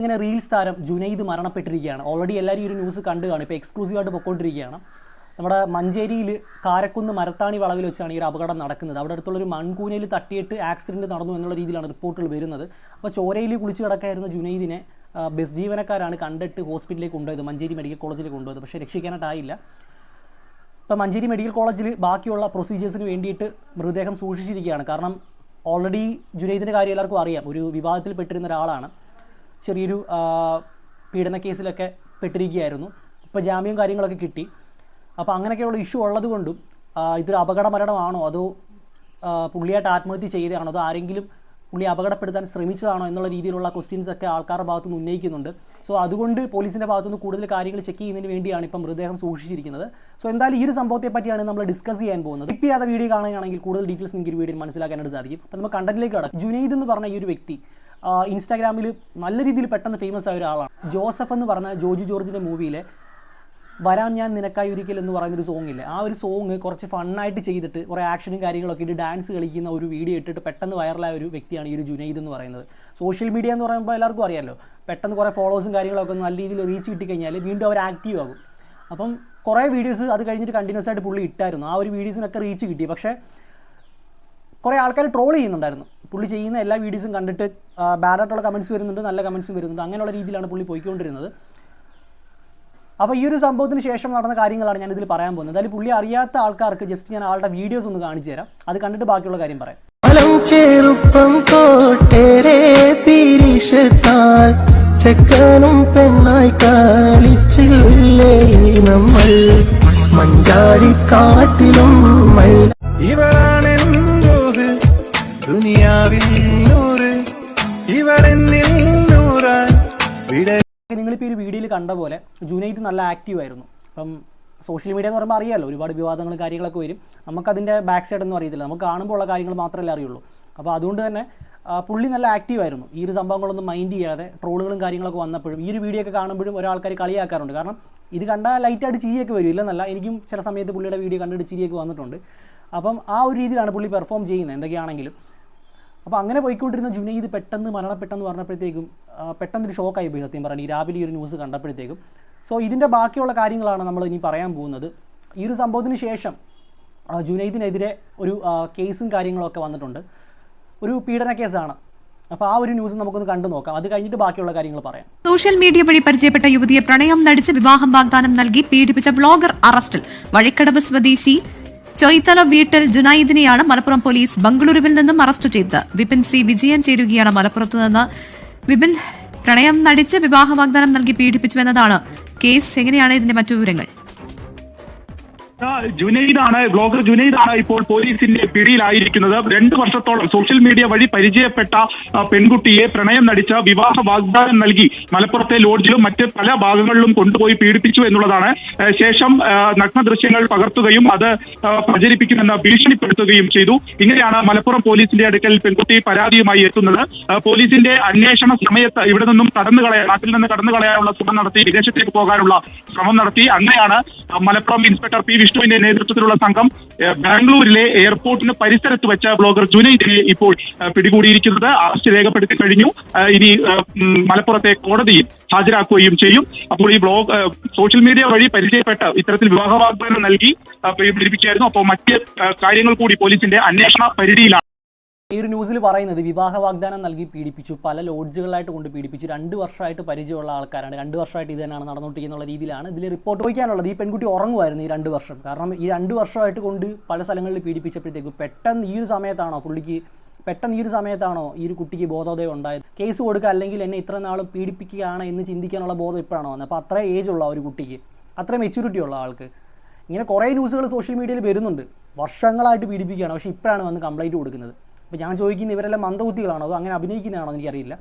ഇങ്ങനെ റീൽസ് താരം ജുനൈദ് മരണപ്പെട്ടിരിക്കുകയാണ്. ഓൾറെഡി എല്ലാവരും ഒരു ന്യൂസ് കണ്ടു കാണും. ഇപ്പോൾ എക്സ്ക്ലൂസീവായിട്ട് പൊക്കോണ്ടിരിക്കുകയാണ്. നമ്മുടെ മഞ്ചേരിയിൽ കാരക്കുന്ന് മരത്താണി വളവിൽ വെച്ചാണ് ഈ ഒരു അപകടം നടക്കുന്നത്. അവിടെ അടുത്തുള്ള ഒരു മൺകൂനയിൽ തട്ടിയിട്ട് ആക്സിഡന്റ് നടന്നു എന്നുള്ള രീതിയിലാണ് റിപ്പോർട്ടുകൾ വരുന്നത്. അപ്പോൾ ചോരയിൽ കുളിച്ച് കിടക്കായിരുന്ന ജുനൈദിനെ ബസ് ജീവനക്കാരാണ് കണ്ടിട്ട് ഹോസ്പിറ്റലിലേക്ക് കൊണ്ടുപോയത്. മഞ്ചേരി മെഡിക്കൽ കോളേജിലേക്ക് കൊണ്ടുപോയത്. പക്ഷേ രക്ഷിക്കാനായിട്ടായില്ല ഇപ്പം മഞ്ചേരി മെഡിക്കൽ കോളേജിൽ ബാക്കിയുള്ള പ്രൊസീജിയേഴ്സിന് വേണ്ടിയിട്ട് മൃതദേഹം സൂക്ഷിച്ചിരിക്കുകയാണ്. കാരണം ഓൾറെഡി ജുനൈദിന്റെ കാര്യം എല്ലാവർക്കും അറിയാം. ഒരു വിവാദത്തിൽ പെട്ടിരുന്ന ഒരാളാണ്. ചെറിയൊരു പീഡന കേസിലൊക്കെ പെട്ടിരിക്കുകയായിരുന്നു. ഇപ്പോൾ ജാമ്യവും കാര്യങ്ങളൊക്കെ കിട്ടി. അപ്പോൾ അങ്ങനെയൊക്കെയുള്ള ഇഷ്യൂ ഉള്ളതുകൊണ്ടും ഇതൊരു അപകട മരണമാണോ അതോ പുള്ളിയായിട്ട് ആത്മഹത്യ ചെയ്തതാണോ? അതോ ആരെങ്കിലും പുള്ളി അപകടപ്പെടുത്താൻ ശ്രമിച്ചതാണോ എന്നുള്ള രീതിയിലുള്ള ക്വസ്റ്റ്യൻസ് ഒക്കെ ആൾക്കാരുടെ ഭാഗത്തുനിന്ന് ഉന്നയിക്കുന്നുണ്ട്. സോ അതുകൊണ്ട് പോലീസിന്റെ ഭാഗത്തുനിന്ന് കൂടുതൽ കാര്യങ്ങൾ ചെക്ക് ചെയ്യുന്നതിന് വേണ്ടിയാണ് ഇപ്പം മൃതദേഹം സൂക്ഷിച്ചിരിക്കുന്നത്. സോ എന്തായാലും ഈ ഒരു സംഭവത്തെ പറ്റിയാണ് നമ്മൾ ഡിസ്കസ് ചെയ്യാൻ പോകുന്നത്. ഇപ്പം ചെയ്യാത്ത വീഡിയോ കാണുകയാണെങ്കിൽ കൂടുതൽ ഡീറ്റെയിൽസ് നിങ്ങൾക്ക് ഈ വീഡിയോ മനസ്സിലാക്കാനായിട്ട് സാധിക്കും. അപ്പോൾ നമുക്ക് കണ്ടന്റിലേക്ക് കടക്കും. ജുനൈദ് എന്ന് പറഞ്ഞ ഈ ഒരു വ്യക്തി ഇൻസ്റ്റാഗ്രാമിൽ നല്ല രീതിയിൽ പെട്ടെന്ന് ഫേമസ് ആയ ഒരാളാണ്. ജോസഫ് എന്ന് പറഞ്ഞ ജോജു ജോർജിന്റെ മൂവിയിലെ വരാം ഞാൻ നിനക്കായി ഒരിക്കൽ എന്ന് പറയുന്നൊരു സോങ് ഇല്ലേ? ആ ഒരു സോങ് കുറച്ച് ഫണ്ണായിട്ട് ചെയ്തിട്ട് കുറേ ആക്ഷനും കാര്യങ്ങളൊക്കെ ഇട്ട് ഡാൻസ് കളിക്കുന്ന ഒരു വീഡിയോ ഇട്ടിട്ട് പെട്ടെന്ന് വൈറലായ ഒരു വ്യക്തിയാണ് ഈ ഒരു ജുനൈദ് എന്ന് പറയുന്നത്. സോഷ്യൽ മീഡിയ എന്ന് പറയുമ്പോൾ എല്ലാവർക്കും അറിയാമല്ലോ പെട്ടെന്ന് കുറേ ഫോളോവേഴ്സും കാര്യങ്ങളൊക്കെ നല്ല രീതിയിൽ റീച്ച് കിട്ടിക്കഴിഞ്ഞാൽ വീണ്ടും അവർ ആക്റ്റീവ് ആകും. അപ്പം കുറേ വീഡിയോസ് അത് കഴിഞ്ഞിട്ട് കണ്ടിന്യൂസ് ആയിട്ട് പുള്ളി ഇട്ടായിരുന്നു. ആ ഒരു വീഡിയോസിനൊക്കെ റീച്ച് കിട്ടി. പക്ഷേ കുറേ ആൾക്കാർ ട്രോൾ ചെയ്യുന്നുണ്ടായിരുന്നു. പുള്ളി ചെയ്യുന്ന എല്ലാ വീഡിയോസും കണ്ടിട്ട് ബാഡായിട്ടുള്ള കമൻസ് വരുന്നുണ്ട് നല്ല കമൻസും വരുന്നുണ്ട്. അങ്ങനെയുള്ള രീതിയിലാണ് പുള്ളി പോയിക്കൊണ്ടിരുന്നത്. അപ്പോൾ ഈ ഒരു സംഭവത്തിന് ശേഷം നടന്ന കാര്യങ്ങളാണ് ഞാൻ ഇതിൽ പറയാൻ പോകുന്നത്. അതിൽ പുള്ളി അറിയാത്ത ആൾക്കാർക്ക് ജസ്റ്റ് ഞാൻ ആളുടെ വീഡിയോസ് ഒന്ന് കാണിച്ചു തരാം. അത് കണ്ടിട്ട് ബാക്കിയുള്ള കാര്യം പറയാം. ചെറുപ്പം കോട്ടേരെ തിരിഷത്താൽ ചെക്കനും പെണ്ണായി കളിച്ചില്ലേ നമ്മൾ? മഞ്ചാടിക്കാട്ടിലും ദുനിയാവിൽ നൂറ് ഇവളെന്നിൽ നൂറാൻ വിട നിങ്ങളിപ്പോൾ ഒരു വീഡിയോയിൽ കണ്ട പോലെ ജുനൈദ് നല്ല ആക്റ്റീവ് ആയിരുന്നു. അപ്പം സോഷ്യൽ മീഡിയ എന്ന് പറയുമ്പോൾ അറിയാമല്ലോ ഒരുപാട് വിവാദങ്ങളും കാര്യങ്ങളൊക്കെ വരും. നമുക്കതിന്റെ ബാക്ക് സൈഡ് ഒന്നും അറിയത്തില്ല. നമുക്ക് കാണുമ്പോൾ ഉള്ള കാര്യങ്ങൾ മാത്രമല്ലേ അറിയുള്ളൂ. അപ്പോൾ അതുകൊണ്ട് തന്നെ പുള്ളി നല്ല ആക്റ്റീവ് ആയിരുന്നു. ഈ ഒരു സംഭവങ്ങളൊന്നും മൈൻഡ് ചെയ്യാതെ ട്രോളുകളും കാര്യങ്ങളൊക്കെ വന്നപ്പോഴും ഈ ഒരു വീഡിയോ ഒക്കെ കാണുമ്പോഴും ഒരാൾക്കാർ കളിയാക്കാറുണ്ട്. കാരണം ഇത് കണ്ടാൽ ലൈറ്റായിട്ട് ചിരിയൊക്കെ വരും. ഇല്ലെന്നല്ല എനിക്കും ചില സമയത്ത് പുള്ളിയുടെ വീഡിയോ കണ്ടിട്ട് ചിരിയൊക്കെ വന്നിട്ടുണ്ട്. അപ്പം ആ ഒരു രീതിയിലാണ് പുള്ളി പെർഫോം ചെയ്യുന്നത്. എന്തൊക്കെയാണെങ്കിലും അപ്പോൾ അങ്ങനെ പോയിക്കൊണ്ടിരുന്ന ജുനൈദ് പെട്ടെന്ന് മരണപ്പെട്ടെന്ന് പറഞ്ഞപ്പോഴത്തേക്കും പെട്ടെന്നൊരു ഷോക്കായി പോയി സത്യം പറഞ്ഞു ഈ രാവിലെ ഈ ഒരു ന്യൂസ് കണ്ടപ്പോഴത്തേക്കും. സോ ഇതിന്റെ ബാക്കിയുള്ള കാര്യങ്ങളാണ് നമ്മൾ ഇനി പറയാൻ പോകുന്നത്. ഈ ഒരു സംഭവത്തിന് ശേഷം ജുനൈദിനെതിരെ ഒരു കേസും കാര്യങ്ങളൊക്കെ വന്നിട്ടുണ്ട്. ഒരു പീഡന കേസാണ്. അപ്പോൾ ആ ഒരു ന്യൂസ് നമുക്കൊന്ന് കണ്ടു നോക്കാം. അത് കഴിഞ്ഞിട്ട് ബാക്കിയുള്ള കാര്യങ്ങൾ പറയാം. സോഷ്യൽ മീഡിയ വഴി പരിചയപ്പെട്ട യുവതിയെ പ്രണയം നടിച്ച് വിവാഹം വാഗ്ദാനം നൽകി പീഡിപ്പിച്ച ബ്ലോഗർ അറസ്റ്റിൽ വഴിക്കടവ് സ്വദേശി ചൊയ്ത്തല വീട്ടിൽ ജുനൈദിനെയാണ് മലപ്പുറം പോലീസ് ബംഗളൂരുവിൽ നിന്നും അറസ്റ്റ് ചെയ്തത്. വിപിൻ സി. വിജയൻ ചേരുകയാണ് മലപ്പുറത്ത് നിന്ന് വിപിൻ പ്രണയം നടിച്ച് വിവാഹ വാഗ്ദാനം നൽകി പീഡിപ്പിച്ചുവെന്നതാണ്. കേസ് എങ്ങനെയാണ് ഇതിന്റെ മറ്റു വിവരങ്ങൾ? ജുനൈദാണ് ബ്ലോഗർ ജുനൈദ് ആണ് ഇപ്പോൾ പോലീസിന്റെ പിടിയിലായിരിക്കുന്നത്. രണ്ടു വർഷത്തോളം സോഷ്യൽ മീഡിയ വഴി പരിചയപ്പെട്ട പെൺകുട്ടിയെ പ്രണയം നടിച്ച വിവാഹ വാഗ്ദാനം നൽകി മലപ്പുറത്തെ ലോഡ്ജിലും മറ്റ് പല ഭാഗങ്ങളിലും കൊണ്ടുപോയി പീഡിപ്പിച്ചു എന്നുള്ളതാണ്. ശേഷം നഗ്ന ദൃശ്യങ്ങൾ പകർത്തുകയും അത് പ്രചരിപ്പിക്കുമെന്ന് ഭീഷണിപ്പെടുത്തുകയും ചെയ്തു. ഇങ്ങനെയാണ് മലപ്പുറം പോലീസിന്റെ അടുക്കൽ പെൺകുട്ടി പരാതിയുമായി എത്തുന്നത്. പോലീസിന്റെ അന്വേഷണ സമയത്ത് ഇവിടെ നിന്നും കടന്നു കളയാൻ നാട്ടിൽ നിന്ന് കടന്നു കളയാനുള്ള ശ്രമം നടത്തി വിദേശത്തേക്ക് പോകാനുള്ള ശ്രമം നടത്തി. അങ്ങനെയാണ് മലപ്പുറം ഇൻസ്പെക്ടർ പി വിഷ്ണുവിന്റെ നേതൃത്വത്തിലുള്ള സംഘം ബാംഗ്ലൂരിലെ എയർപോർട്ടിന് പരിസരത്ത് വെച്ച ബ്ലോഗർ ജുനൈദിനെ ഇപ്പോൾ പിടികൂടിയിരിക്കുന്നത്. അറസ്റ്റ് രേഖപ്പെടുത്തി കഴിഞ്ഞു. ഇനി മലപ്പുറത്തെ കോടതിയിൽ ഹാജരാക്കുകയും ചെയ്യും. അപ്പോൾ ഈ ബ്ലോഗ് സോഷ്യൽ മീഡിയ വഴി പരിചയപ്പെട്ട ഇത്തരത്തിൽ വിവാഹ വാഗ്ദാനം നൽകി ആ, അപ്പോൾ മറ്റ് കാര്യങ്ങൾ കൂടി പോലീസിന്റെ അന്വേഷണ പരിധിയിലാണ്. ഈ ഒരു ന്യൂസിൽ പറയുന്നത് വിവാഹ വാഗ്ദാനം നൽകി പീഡിപ്പിച്ചു പല ലോഡ്ജുകളായിട്ട് കൊണ്ട് പീഡിപ്പിച്ചു രണ്ട് വർഷമായിട്ട് പരിചയമുള്ള ആൾക്കാരാണ്. രണ്ട് വർഷമായിട്ട് ഇത് തന്നെയാണ് നടന്നുകൊണ്ടിരിക്കുന്ന രീതിയിലാണ്. ഇതിൽ റിപ്പോർട്ട് വയ്ക്കാനുള്ളത് ഈ പെൺകുട്ടി ഉറങ്ങുമായിരുന്നു ഈ രണ്ട് വർഷം. കാരണം ഈ രണ്ട് വർഷമായിട്ട് കൊണ്ട് പല സ്ഥലങ്ങളിൽ പീഡിപ്പിച്ചപ്പോഴത്തേക്കും പെട്ടെന്ന് ഈ ഒരു സമയത്താണോ പുള്ളിക്ക് പെട്ടെന്ന് ഈ ഒരു സമയത്താണോ ഈ ഒരു കുട്ടിക്ക് ബോധോദയം ഉണ്ടായത്? കേസ് കൊടുക്കുക അല്ലെങ്കിൽ എന്നെ ഇത്ര നാളും പീഡിപ്പിക്കുകയാണ് എന്ന് ചിന്തിക്കാനുള്ള ബോധം ഇപ്പോഴാണോ വന്നത്? അപ്പോൾ അത്ര ഏജ് ഉള്ള ഒരു കുട്ടിക്ക് അത്ര മെച്യൂരിറ്റി ഉള്ള ആൾക്ക്. ഇങ്ങനെ കുറേ ന്യൂസുകൾ സോഷ്യൽ മീഡിയയിൽ വരുന്നുണ്ട്. വർഷങ്ങളായിട്ട് പീഡിപ്പിക്കുകയാണ്. പക്ഷേ ഇപ്പോഴാണ് വന്ന് കംപ്ലൈന്റ് കൊടുക്കുന്നത്. അപ്പോൾ ഞാൻ ചോദിക്കുന്ന ഇവരെല്ലാം മന്ദബുദ്ധികളാണോ? അതോ അങ്ങനെ അഭിനയിക്കുന്നതാണോ എനിക്കറിയില്ല.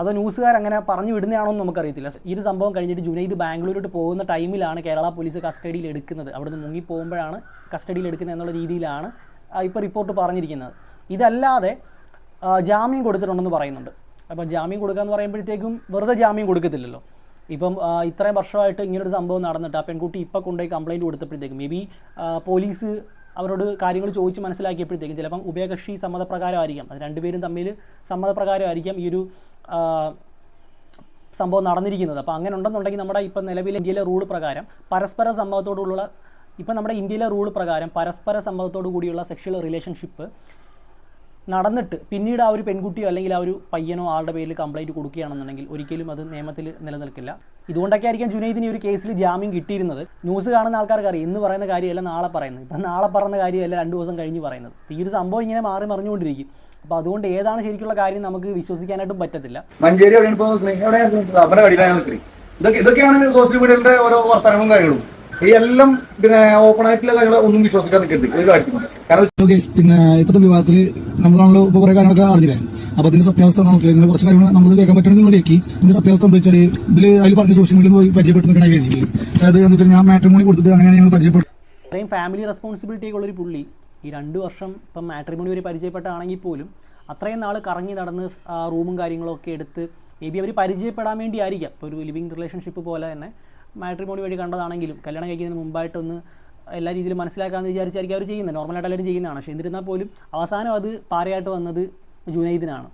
അതോ ന്യൂസുകാർ അങ്ങനെ പറഞ്ഞു വിടുന്നതാണോ എന്ന് നമുക്കറിയത്തില്ല. ഈ ഒരു സംഭവം കഴിഞ്ഞിട്ട് ജുനൈദ് ബാംഗ്ലൂരിലോട്ട് പോകുന്ന ടൈമിലാണ് കേരള പോലീസ് കസ്റ്റഡിയിൽ എടുക്കുന്നത്. അവിടുന്ന് മുങ്ങി പോകുമ്പോഴാണ് കസ്റ്റഡിയിൽ എടുക്കുന്നത് എന്നുള്ള രീതിയിലാണ് ഇപ്പോൾ റിപ്പോർട്ട് പറഞ്ഞിരിക്കുന്നത്. ഇതല്ലാതെ ജാമ്യം കൊടുത്തിട്ടുണ്ടെന്ന് പറയുന്നുണ്ട്. അപ്പോൾ ജാമ്യം കൊടുക്കുക എന്ന് പറയുമ്പോഴത്തേക്കും വെറുതെ ജാമ്യം കൊടുക്കത്തില്ലല്ലോ. ഇപ്പം ഇത്രയും വർഷമായിട്ട് ഇങ്ങനൊരു സംഭവം നടന്നിട്ട് ആ പെൺകുട്ടി ഇപ്പം കൊണ്ടുപോയി കംപ്ലയിന്റ് കൊടുത്തപ്പോഴത്തേക്കും മേ ബി പോലീസ് അവരോട് കാര്യങ്ങൾ ചോദിച്ച് മനസ്സിലാക്കിയപ്പോഴത്തേക്കും ചിലപ്പം ഉഭയകക്ഷി സമ്മതപ്രകാരമായിരിക്കാം. അത് രണ്ടുപേരും തമ്മിൽ സമ്മതപ്രകാരമായിരിക്കാം ഈ ഒരു സംഭവം നടന്നിരിക്കുന്നത്. അപ്പോൾ അങ്ങനെ ഉണ്ടെന്നുണ്ടെങ്കിൽ നമ്മുടെ ഇപ്പം നിലവിലെ ഇന്ത്യയിലെ റൂൾ പ്രകാരം പരസ്പര സമ്മതത്തോടുള്ള ഇപ്പം നമ്മുടെ ഇന്ത്യയിലെ റൂൾ പ്രകാരം പരസ്പര സമ്മതത്തോടു കൂടിയുള്ള സെക്ഷൽ റിലേഷൻഷിപ്പ് നടന്നിട്ട് പിന്നീട് ആ ഒരു പെൺകുട്ടിയോ അല്ലെങ്കിൽ ആ ഒരു പയ്യനോ ആളുടെ പേരിൽ കംപ്ലൈന്റ് കൊടുക്കുകയാണെന്നുണ്ടെങ്കിൽ ഒരിക്കലും അത് നിയമത്തിൽ നിലനിൽക്കില്ല. ഇതുകൊണ്ടൊക്കെ ആയിരിക്കും ജുനൈദിന് ഒരു കേസിൽ ജാമ്യം കിട്ടിയിരുന്നത്. ന്യൂസ് കാണുന്ന ആൾക്കാർക്ക് അറിയാം ഇന്ന് പറയുന്ന കാര്യമല്ല നാളെ പറയുന്നത്. ഇപ്പം നാളെ പറഞ്ഞ കാര്യമല്ല രണ്ട് ദിവസം കഴിഞ്ഞ് പറയുന്നത്. ഈ ഒരു സംഭവം ഇങ്ങനെ മാറി മറിഞ്ഞുകൊണ്ടിരിക്കും. അപ്പോൾ അതുകൊണ്ട് ഏതാണ് ശരിക്കുള്ള കാര്യം നമുക്ക് വിശ്വസിക്കാനായിട്ടും പറ്റത്തില്ല. മഞ്ചേരി ഇതൊക്കെയാണ് സോഷ്യൽ മീഡിയയുടെ ഓരോ വർത്തമാനവും കാര്യങ്ങളും. ഈ എല്ലാം പിന്നെ ഓപ്പൺ ആയിട്ടുള്ള കാര്യങ്ങൾ ഒന്നും വിശ്വസിക്കാൻ നിൽക്കരുത്. ഒരു കാര്യത്തിനും. കാരണം പിന്നെ ഇപ്പോഴത്തെ വിവാഹത്തിൽ നമ്മളാണല്ലോ ഇപ്പൊ കുറെ കാര്യങ്ങളൊക്കെ അറിഞ്ഞില്ലേ? അപ്പൊ അതിന്റെ സത്യാവസ്ഥ നമുക്ക് ഇങ്ങനെ കുറച്ച് കാര്യങ്ങൾ നമ്മൾ കേൾക്കാൻ പറ്റുമെന്നുള്ളേക്ക് ഇതിന്റെ സത്യാവസ്ഥ എന്താ വെച്ചാൽ ഇതിൽ അതിൽ പറഞ്ഞ സോഷ്യൽ മീഡിയയിൽ പോയി പരിചയപ്പെട്ടു നിൽക്കണ കേസിൽ അതായത് എന്താ വെച്ചാൽ ഞാൻ മാട്രിമോണി കൊടുത്തിട്ട് അങ്ങനെയാണ് ഞങ്ങൾ പരിചയപ്പെട്ടു അത്രയും ഫാമിലി റെസ്പോൺസിബിലിറ്റി ഉള്ള ഒരു പുള്ളി ഈ രണ്ട് വർഷം ഇപ്പം മാട്രിമോണി വരെ പരിചയപ്പെട്ടാണെങ്കിൽ പോലും അത്രയും നാൾ കറങ്ങി നടന്ന് റൂമും കാര്യങ്ങളൊക്കെ എടുത്ത് മേ ബി അവർ പരിചയപ്പെടാൻ വേണ്ടി ആയിരിക്കാം ഇപ്പോൾ ഒരു ലിവിങ് റിലേഷൻഷിപ്പ് പോലെ തന്നെ. മാട്രിമോണി വഴി കണ്ടതാണെങ്കിലും കല്യാണം കഴിക്കുന്നതിന് മുമ്പായിട്ടൊന്ന് എല്ലാ രീതിയിലും മനസ്സിലാക്കാമെന്ന് വിചാരിച്ചായിരിക്കും അവർ ചെയ്യുന്നത്. നോർമലായിട്ട് എല്ലാവരും ചെയ്യുന്നതാണ്. പക്ഷേ എന്നിരുന്നാൽ പോലും അവസാനം അത് പാറയായിട്ട് വന്നത് ജുനൈദിനാണ്.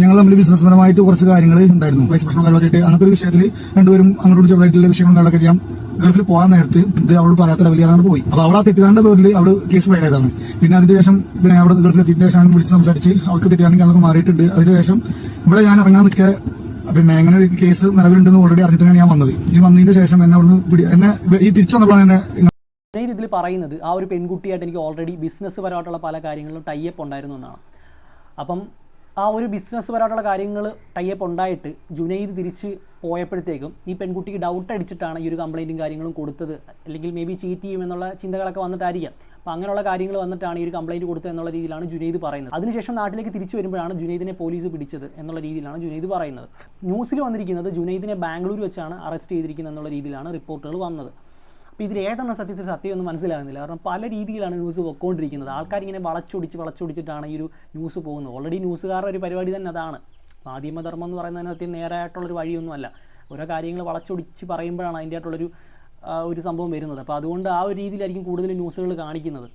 ഞങ്ങൾ തമ്മിൽ ബിസിനസ് പരമായിട്ട് കുറച്ച് കാര്യങ്ങൾ ഉണ്ടായിരുന്നു. വൈസ് പ്രശ്നം കാര്യമായിട്ട് അങ്ങനത്തെ ഒരു വിഷയത്തിൽ രണ്ടുപേരും അങ്ങോട്ട് ചെറുതായിട്ടുള്ള വിഷയങ്ങളൊക്കെ ചെയ്യാം. ഗൾഫിൽ പോകാൻ നേരത്ത് ഇത് അവളോട് പറയാത്ത അങ്ങനെ പോയി. അപ്പോൾ അവൾ ആ തെറ്റിദ്ധാരണ പേരിൽ അവൾ കേസ് ഫയൽ പിന്നെ അതിന് ശേഷം പിന്നെ അവിടെ ഗൾഫിൽ എത്തിയതിന് ശേഷം വിളിച്ച് സംസാരിച്ച് അവൾക്ക് തെറ്റിദ്ധാരണ അതൊക്കെ മാറിയിട്ടുണ്ട്. അതിനുശേഷം ഇവിടെ ഞാൻ ഇറങ്ങാൻ നിൽക്കെ പിന്നെ എങ്ങനെ ഒരു കേസ് നിലവിലുണ്ടെന്ന് ഓൾറെഡി അറിഞ്ഞിട്ടാണ് ഞാൻ വന്നത്. ഈ വന്നതിന് ശേഷം എന്നെ അവിടുന്ന് എന്നെ ഈ തിരിച്ചു വന്നപ്പോഴാണ് എന്നെ ജുനൈദ് ഇതിൽ പറയുന്നത് ആ ഒരു പെൺകുട്ടിയായിട്ട് എനിക്ക് ഓൾറെഡി ബിസിനസ് പരമായിട്ടുള്ള പല കാര്യങ്ങളിലും ടൈപ്പ് ഉണ്ടായിരുന്നു എന്നാണ്. അപ്പം ആ ഒരു ബിസിനസ് പരമായിട്ടുള്ള കാര്യങ്ങൾ ടൈപ്പ് ഉണ്ടായിട്ട് ജുനൈദ് തിരിച്ച് പോയപ്പോഴത്തേക്കും ഈ പെൺകുട്ടിക്ക് ഡൗട്ട് അടിച്ചിട്ടാണ് ഈ ഒരു കംപ്ലൈന്റും കാര്യങ്ങളും കൊടുത്തത്. അല്ലെങ്കിൽ മേ ബി ചീറ്റ് ചെയ്യും എന്നുള്ള ചിന്തകളൊക്കെ വന്നിട്ടായിരിക്കാം. അപ്പോൾ അങ്ങനെയുള്ള കാര്യങ്ങൾ വന്നിട്ടാണ് ഈ ഒരു കംപ്ലൈന്റ് കൊടുത്തത് എന്നുള്ള രീതിയിലാണ് ജുനൈദ് പറയുന്നത്. അതിനുശേഷം നാട്ടിലേക്ക് തിരിച്ചു വരുമ്പോഴാണ് ജുനൈദിനെ പോലീസ് പിടിച്ചത് എന്നുള്ള രീതിയിലാണ് ജുനൈദ് പറയുന്നത്. ന്യൂസിൽ വന്നിരിക്കുന്നത് ജുനൈദിനെ ബാംഗ്ലൂർ വെച്ചാണ് അറസ്റ്റ് ചെയ്തിരിക്കുന്നത് എന്നുള്ള രീതിയിലാണ് റിപ്പോർട്ടുകൾ വന്നത്. അപ്പോൾ ഇതിൽ ഏതാണ് സത്യത്തിൽ സത്യം ഒന്നും മനസ്സിലാകുന്നില്ല. കാരണം പല രീതിയിലാണ് ന്യൂസ് പൊക്കോണ്ടിരിക്കുന്നത്. ആൾക്കാർ ഇങ്ങനെ വളച്ചൊടിച്ച് വളച്ചൊടിച്ചിട്ടാണ് ഈ ഒരു ന്യൂസ് പോകുന്നത്. ഓൾറെഡി ന്യൂസുകാരുടെ ഒരു പരിപാടി തന്നെ അതാണ്. മാധ്യമധർമ്മം എന്ന് പറയുന്നതിന് സത്യം നേരായിട്ടുള്ളൊരു വഴിയൊന്നുമല്ല. ഓരോ കാര്യങ്ങൾ വളച്ചൊടിച്ച് പറയുമ്പോഴാണ് അതിന്റെ ആയിട്ടുള്ളൊരു ഒരു സംഭവം വരുന്നത്. അപ്പോൾ അതുകൊണ്ട് ആ ഒരു രീതിയിലായിരിക്കും കൂടുതൽ ന്യൂസുകൾ കാണിക്കുന്നത്.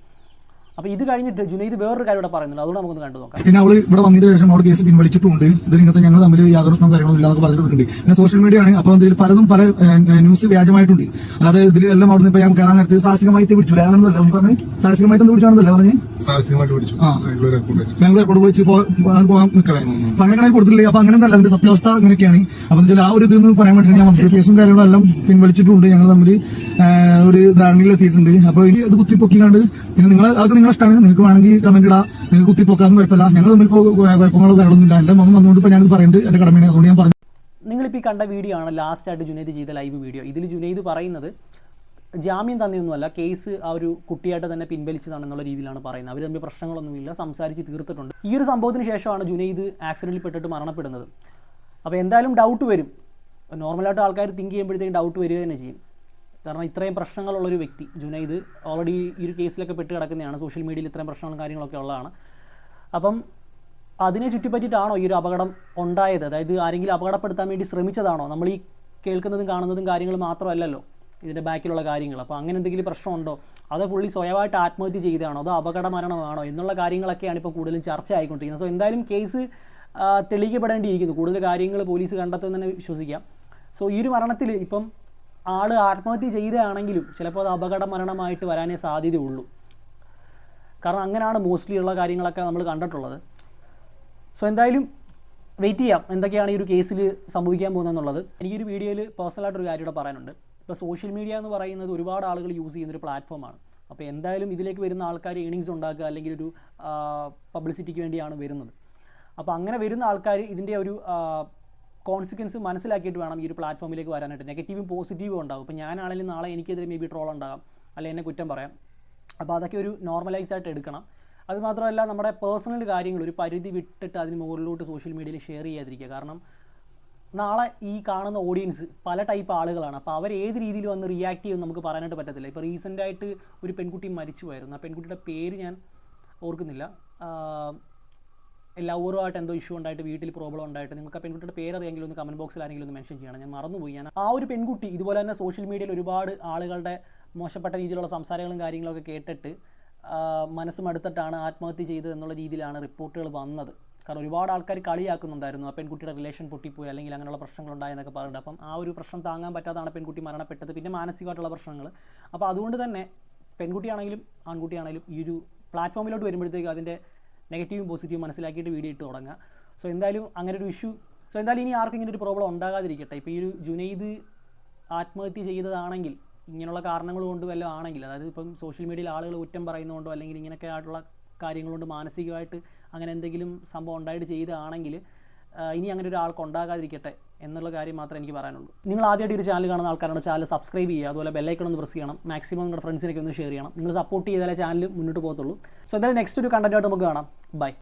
അപ്പോൾ ഇത് കഴിഞ്ഞിട്ട് ജുനൈദ് വേറൊരു കാര്യം ഇവിടെ പറയുന്നുണ്ട്. അതുകൊണ്ട് നമുക്കൊന്ന് കണ്ടു നോക്കാം. പിന്നെ അവൾ ഇവിടെ വന്നതിന് ശേഷം അവിടെ കേസ് പിൻവലിച്ചിട്ടുണ്ട്. ഇത് ഇങ്ങനത്തെ ഞങ്ങൾ തമ്മിൽ യാതൊരു പ്രശ്നവും കാര്യങ്ങളും ഇല്ലാതെ പറഞ്ഞിട്ടുണ്ട് പിന്നെ സോഷ്യൽ മീഡിയ ആണ്. അപ്പൊ ഇതിൽ പലതും പല ന്യൂസ് വ്യാജമായിട്ടുണ്ട്. അതായത് ഇതിൽ എല്ലാം അവിടെ നിന്ന് ഇപ്പൊ ഞാൻ കയറാൻ നേരത്തെ സാഹസികമായിട്ട് പിടിച്ചു. അതാണെന്നല്ല പറഞ്ഞു പറഞ്ഞ്. സാഹസികമായിട്ട് എന്ത് പറഞ്ഞു പറഞ്ഞ്? സാഹസികമായിട്ട് വിളിച്ചു ആ. ബാംഗ്ലൂർ എയർപോർട്ട് പോ- പോകാൻ നിൽക്കവേ. അപ്പൊ അങ്ങനെ കൊടുത്തില്ലേ? അപ്പൊ അങ്ങനെ അല്ല അതിന്റെ സത്യാവസ്ഥ അങ്ങനെയൊക്കെയാണ്. അപ്പൊ ആ ഒരു ഇതൊന്ന് പറയാൻ വേണ്ടി ഞാൻ കേസും കാര്യങ്ങളും എല്ലാം പിൻവലിച്ചിട്ടുണ്ട്. ഞങ്ങൾ തമ്മിൽ ഒരു ധാരണയിലെത്തിയിട്ടുണ്ട് അപ്പൊ ഇനി അത് കുത്തിപ്പൊക്കിക്കാണ്ട് പിന്നെ നിങ്ങൾ അതൊക്കെ നിങ്ങളെ ഇഷ്ടമാണ്. നിങ്ങൾക്ക് വേണമെങ്കിൽ കമന്റ് ഇടാം. നിങ്ങൾക്ക് കുത്തിപ്പൊക്കാന്ന് കുഴപ്പമില്ല. ഞങ്ങൾ തമ്മിൽ കുഴപ്പങ്ങളോ കാര്യങ്ങളൊന്നുമില്ല. എന്റെ മമ്മ വന്നുകൊണ്ട് ഞാൻ ഞാനിത് പറയുന്നത് എന്റെ കടമയാണ്. അതുകൊണ്ട് ഞാൻ പറഞ്ഞു. നിങ്ങളിപ്പോൾ ഈ കണ്ട വീഡിയോ ആണ് ലാസ്റ്റ് ആയിട്ട് ജുനൈദ് ചെയ്ത ലൈവ് വീഡിയോ ഇതിൽ ജുനൈദ് പറയുന്നത് ജാമ്യം തന്നെയൊന്നുമല്ല കേസ് ആ ഒരു കുട്ടിയായിട്ട് തന്നെ പിൻവലിച്ചതാണെന്നുള്ള രീതിയിലാണ് പറയുന്നത്. അവർ തമ്മിൽ പ്രശ്നങ്ങളൊന്നുമില്ല സംസാരിച്ച് തീർത്തിട്ടുണ്ട്. ഈ ഒരു സംഭവത്തിന് ശേഷമാണ് ജുനൈദ് ആക്സിഡന്റിൽ പെട്ടിട്ട് മരണപ്പെടുന്നത്. അപ്പോൾ എന്തായാലും ഡൗട്ട് വരും. നോർമലായിട്ട് ആൾക്കാർ തിങ്ക് ചെയ്യുമ്പോഴത്തേക്കും ഡൗട്ട് വരിക തന്നെ ചെയ്യും. കാരണം ഇത്രയും പ്രശ്നങ്ങളുള്ളൊരു വ്യക്തി ജുനൈദ് ഓൾറെഡി ഈ ഒരു കേസിലൊക്കെ പെട്ട് കിടക്കുന്നതാണ് സോഷ്യൽ മീഡിയയിൽ ഇത്രയും പ്രശ്നങ്ങളും കാര്യങ്ങളൊക്കെ ഉള്ളതാണ്. അപ്പം അതിനെ ചുറ്റിപ്പറ്റിയിട്ടാണോ ഈ ഒരു അപകടം ഉണ്ടായത്? അതായത് ആരെങ്കിലും അപകടപ്പെടുത്താൻ വേണ്ടി ശ്രമിച്ചതാണോ? നമ്മൾ ഈ കേൾക്കുന്നതും കാണുന്നതും കാര്യങ്ങൾ മാത്രമല്ലല്ലോ ഇതിന്റെ ബാക്കിലുള്ള കാര്യങ്ങൾ. അപ്പോൾ അങ്ങനെ എന്തെങ്കിലും പ്രശ്നമുണ്ടോ? അതോ പുള്ളി സ്വയമായിട്ട് ആത്മഹത്യ ചെയ്തതാണോ? അതോ അപകട മരണമാണോ? എന്നുള്ള കാര്യങ്ങളൊക്കെയാണ് ഇപ്പോൾ കൂടുതലും ചർച്ച ആയിക്കൊണ്ടിരിക്കുന്നത്. സോ എന്തായാലും കേസ് തെളിയിക്കപ്പെടേണ്ടിയിരിക്കുന്നു. കൂടുതൽ കാര്യങ്ങൾ പോലീസ് കണ്ടെത്തുമെന്ന് തന്നെ വിശ്വസിക്കാം. സോ ഈ ഒരു മരണത്തിൽ ഇപ്പം ആൾ ആത്മഹത്യ ചെയ്തതാണെങ്കിലും ചിലപ്പോൾ അത് അപകട മരണമായിട്ട് വരാനേ സാധ്യതയുള്ളൂ. കാരണം അങ്ങനെയാണ് മോസ്റ്റ്ലി ഉള്ള കാര്യങ്ങളൊക്കെ നമ്മൾ കണ്ടിട്ടുള്ളത്. സോ എന്തായാലും വെയിറ്റ് ചെയ്യാം. എന്തൊക്കെയാണ് ഈ ഒരു കേസിൽ സംഭവിക്കാൻ പോകുന്നതെന്നുള്ളത്. എനിക്കൊരു വീഡിയോയിൽ പേഴ്സണലായിട്ടൊരു കാര്യം കൂടെ പറയാനുണ്ട്. ഇപ്പോൾ സോഷ്യൽ മീഡിയ എന്ന് പറയുന്നത് ഒരുപാട് ആളുകൾ യൂസ് ചെയ്യുന്നൊരു പ്ലാറ്റ്ഫോമാണ് അപ്പോൾ എന്തായാലും ഇതിലേക്ക് വരുന്ന ആൾക്കാർ ഏണിങ്സ് ഉണ്ടാക്കുക അല്ലെങ്കിൽ ഒരു പബ്ലിസിറ്റിക്ക് വേണ്ടിയാണ് വരുന്നത്. അപ്പോൾ അങ്ങനെ വരുന്ന ആൾക്കാർ ഇതിന്റെ ഒരു കോൺസിക്വൻസ് മനസ്സിലാക്കിയിട്ട് വേണം ഈ ഒരു പ്ലാറ്റ്ഫോമിലേക്ക് വരാനായിട്ട്. നെഗറ്റീവും പോസിറ്റീവും ഉണ്ടാകും ഇപ്പോൾ ഞാനാണെങ്കിലും നാളെ എനിക്കെതിരെ മേ ബി ട്രോൾ ഉണ്ടാകാം. അല്ലെങ്കിൽ എന്നെ കുറ്റം പറയാം. അപ്പോൾ അതൊക്കെ ഒരു നോർമലൈസ് ആയിട്ട് എടുക്കണം. അതുമാത്രമല്ല നമ്മുടെ പേഴ്സണൽ കാര്യങ്ങൾ ഒരു പരിധി വിട്ടിട്ട് അതിന് മുകളിലോട്ട് സോഷ്യൽ മീഡിയയിൽ ഷെയർ ചെയ്യാതിരിക്കുക. കാരണം നാളെ ഈ കാണുന്ന ഓഡിയൻസ് പല ടൈപ്പ് ആളുകളാണ്. അപ്പോൾ അവർ ഏത് രീതിയിൽ വന്ന് റിയാക്ട് ചെയ്യുമെന്ന് നമുക്ക് പറയാനായിട്ട് പറ്റത്തില്ല. ഇപ്പോൾ റീസെന്റായിട്ട് ഒരു പെൺകുട്ടി മരിച്ചു പോയിരുന്നു ആ പെൺകുട്ടിയുടെ പേര് ഞാൻ ഓർക്കുന്നില്ല. ലവറുമായിട്ട് എന്തോ ഇഷ്യൂ ഉണ്ടായിട്ട് വീട്ടിൽ പ്രോബ്ലം ഉണ്ടായിട്ട് നിങ്ങൾക്ക് ആ പെൺകുട്ടിയുടെ പേര് പേരറിയെങ്കിലും ഒന്ന് കമന്റ് ബോക്സിൽ ആരെങ്കിലും ഒന്ന് മെൻഷൻ ചെയ്യണം. ഞാൻ മറന്നുപോയി. ഞാൻ ആ ഒരു പെൺകുട്ടി ഇതുപോലെ തന്നെ സോഷ്യൽ മീഡിയയിൽ ഒരുപാട് ആളുകളുടെ മോശപ്പെട്ട രീതിയിലുള്ള സംസാരങ്ങളും കാര്യങ്ങളൊക്കെ കേട്ടിട്ട് മനസ്സും മടുത്തിട്ടാണ് ആത്മഹത്യ ചെയ്തത് എന്നുള്ള രീതിയിലാണ് റിപ്പോർട്ടുകൾ വന്നത്. കാരണം ഒരുപാട് ആൾക്കാർ കളിയാക്കുന്നുണ്ടായിരുന്നു. ആ പെൺകുട്ടിയുടെ റിലേഷൻ പൊട്ടിപ്പോയി അല്ലെങ്കിൽ അങ്ങനെയുള്ള പ്രശ്നങ്ങളുണ്ടായെന്നൊക്കെ പറഞ്ഞിട്ട്. അപ്പം ആ ഒരു പ്രശ്നം താങ്ങാൻ പറ്റാതാണ് പെൺകുട്ടി മരണപ്പെട്ടത്. പിന്നെ മാനസികമായിട്ടുള്ള പ്രശ്നങ്ങൾ. അപ്പോൾ അതുകൊണ്ട് തന്നെ പെൺകുട്ടിയാണെങ്കിലും ആൺകുട്ടിയാണെങ്കിലും ഈ ഒരു പ്ലാറ്റ്ഫോമിലോട്ട് വരുമ്പോഴത്തേക്ക് അതിന്റെ നെഗറ്റീവും പോസിറ്റീവും മനസ്സിലാക്കിയിട്ട് വീഡിയോ ഇട്ട് തുടങ്ങുക സോ എന്തായാലും അങ്ങനെ ഒരു ഇഷ്യൂ സോ എന്തായാലും ഇനി ആർക്കും ഇങ്ങനെ ഒരു പ്രോബ്ലം ഉണ്ടാകാതിരിക്കട്ടെ. ഇപ്പോൾ ഈ ഒരു ജുനൈദ് ആത്മഹത്യ ചെയ്തതാണെങ്കിൽ ഇങ്ങനെയുള്ള കാരണങ്ങൾ കൊണ്ട് വല്ലതും ആണെങ്കിൽ അതായത് ഇപ്പം സോഷ്യൽ മീഡിയയിൽ ആളുകൾ കുറ്റം പറയുന്നതുകൊണ്ടോ അല്ലെങ്കിൽ ഇങ്ങനെയൊക്കെ ആയിട്ടുള്ള കാര്യങ്ങൾ കൊണ്ട് മാനസികമായിട്ട് അങ്ങനെ എന്തെങ്കിലും സംഭവം ഉണ്ടായിട്ട് ചെയ്തതാണെങ്കിൽ ഇനി അങ്ങനെ ഒരാൾക്ക് ഉണ്ടാകാതിരിക്കട്ടെ. എന്നുള്ള കാര്യം മാത്രമേ എനിക്ക് പറയാനുള്ളൂ. നിങ്ങൾ ആദ്യമായിട്ട് ഒരു ചാനൽ കാണുന്ന ആൾക്കാരാണ് ചാനൽ സബ്സ്ക്രൈബ് ചെയ്യുക അതുപോലെ ബെല്ലൈക്കൺ ഒന്ന് പ്രസ് ചെയ്യണം. മാക്സിമം നിങ്ങളുടെ ഫ്രണ്ട്സിനൊക്കെ ഒന്ന് ഷെയർ ചെയ്യണം. നിങ്ങൾ സപ്പോർട്ട് ചെയ്താലേ ചാനൽ മുന്നോട്ട് പോകത്തുള്ളൂ. സോ എന്തായാലും നെക്സ്റ്റ് ഒരു കണ്ടന്റായിട്ട് നമുക്ക് കാണാം. ബൈ